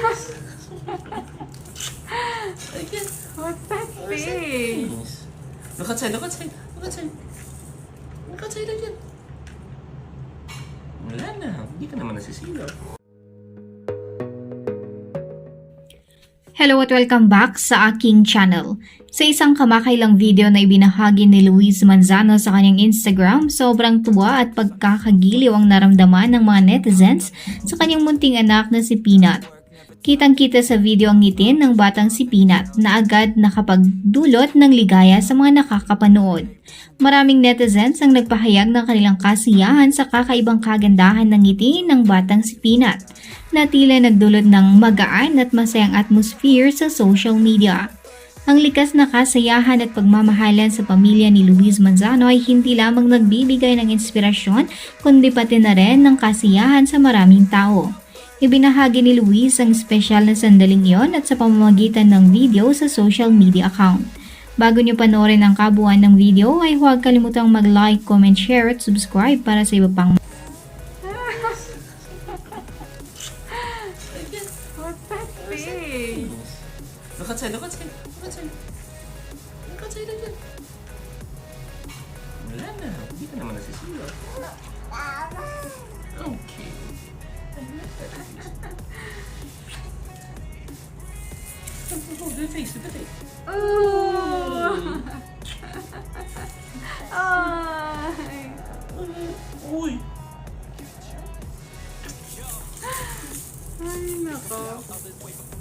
What's that face? Look outside, look outside, look outside. Look outside again. Wala na, hindi ka naman nasisilaw. Hello at welcome back sa aking channel. Sa isang kamakailang video na ibinahagi ni Luis Manzano sa kanyang Instagram, sobrang tuwa at pagkakagiliw ang naramdaman ng mga netizens sa kanyang munting anak na si Peanut. Kitang-kita sa video ang ngitin ng batang si Peanut na agad nakapagdulot ng ligaya sa mga nakakapanood. Maraming netizens ang nagpahayag ng kanilang kasiyahan sa kakaibang kagandahan ng ngiti ng batang si Peanut na tila nagdulot ng magaan at masayang atmosphere sa social media. Ang likas na kasayahan at pagmamahalan sa pamilya ni Luis Manzano ay hindi lamang nagbibigay ng inspirasyon kundi pati na rin ng kasiyahan sa maraming tao. Ibinahagi ni Luis ang special na sandaling iyon at sa pamamagitan ng video sa social media account. Bago niyo panoorin ang kabuuan ng video ay huwag kalimutang mag-like, comment, share at subscribe para sa iba pang? Look outside, look outside, look outside. Look outside again. Wala na, hindi ka naman nasisilaw. Bijvoorbeeld de meeste ben ik. Oeh. Oei. Hey, no, no.